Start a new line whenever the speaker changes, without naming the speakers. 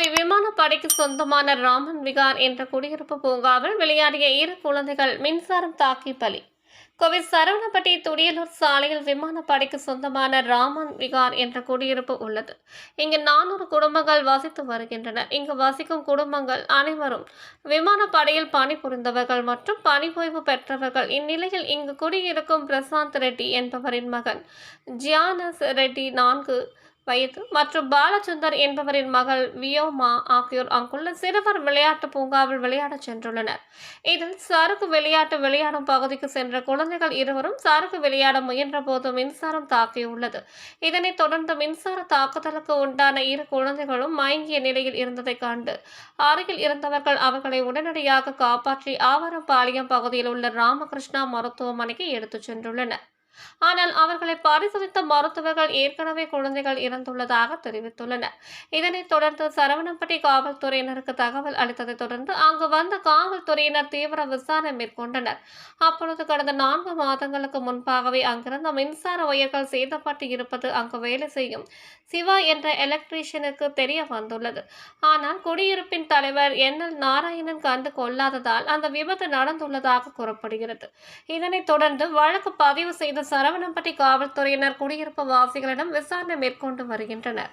கோவை விமானப்படைக்கு சொந்தமான ராமன் விகார் என்ற குடியிருப்பு பூங்காவில் விளையாடிய இரு குழந்தைகள் மின்சாரம் தாக்கி பலி. கோவை சரவணப்பட்டி துடியலூர் சாலையில் விமானப்படைக்கு சொந்தமான ராமன் விகார் என்ற குடியிருப்பு உள்ளது. இங்கு நானூறு குடும்பங்கள் வசித்து வருகின்றன இங்கு வசிக்கும் குடும்பங்கள் அனைவரும் விமானப்படையில் பணிபுரிந்தவர்கள் மற்றும் பணிபோய்வு பெற்றவர்கள். இந்நிலையில் இங்கு குடியிருக்கும் பிரசாந்த் ரெட்டி என்பவரின் மகன் ஜியானஸ் ரெட்டி நான்கு வயது மற்றும் பாலச்சந்தர் என்பவரின் மகள் வியோமா ஆகியோர் அங்குள்ள சிறுவர் விளையாட்டு பூங்காவில் விளையாடச் சென்றுள்ளனர். இதில் சரக்கு விளையாட்டு விளையாடும் பகுதிக்கு சென்ற குழந்தைகள் இருவரும் சரக்கு விளையாட முயன்றபோது மின்சாரம் தாக்கியுள்ளது. இதனைத் தொடர்ந்து மின்சார தாக்குதலுக்கு உண்டான இரு குழந்தைகளும் மயங்கிய நிலையில் இருந்ததைக் கண்டு அருகில் இருந்தவர்கள் அவர்களை உடனடியாக காப்பாற்றி ஆவரம்பாளையம் பகுதியில் உள்ள ராமகிருஷ்ணா மருத்துவமனைக்கு எடுத்துச் சென்றுள்ளனர். ஆனால் அவர்களை பரிசோதித்த மருத்துவர்கள் ஏற்கனவே குழந்தைகள் இறந்துள்ளதாக தெரிவித்துள்ளனர். இதனைத் தொடர்ந்து சரவணம்பட்டி காவல்துறையினருக்கு தகவல் அளித்ததைத் தொடர்ந்து அங்கு வந்த காவல்துறையினர் தீவிர விசாரணை மேற்கொண்டனர். அப்பொழுது கடந்த நான்கு மாதங்களுக்கு முன்பாகவே அங்கிருந்த மின்சார ஒயர்கள் சேதப்பட்டு இருப்பது அங்கு வேலை செய்யும் சிவா என்ற எலக்ட்ரீஷியனுக்கு தெரிய வந்துள்ளது. ஆனால் குடியிருப்பின் தலைவர் என். எல். நாராயணன் கண்டு கொள்ளாததால் அந்த விபத்து நடந்துள்ளதாக கூறப்படுகிறது. இதனைத் தொடர்ந்து வழக்கு பதிவு செய்து சரவணம்பட்டி காவல்துறையினர் குடியிருப்பு வாசிகளிடம் விசாரணை மேற்கொண்டு வருகின்றனர்.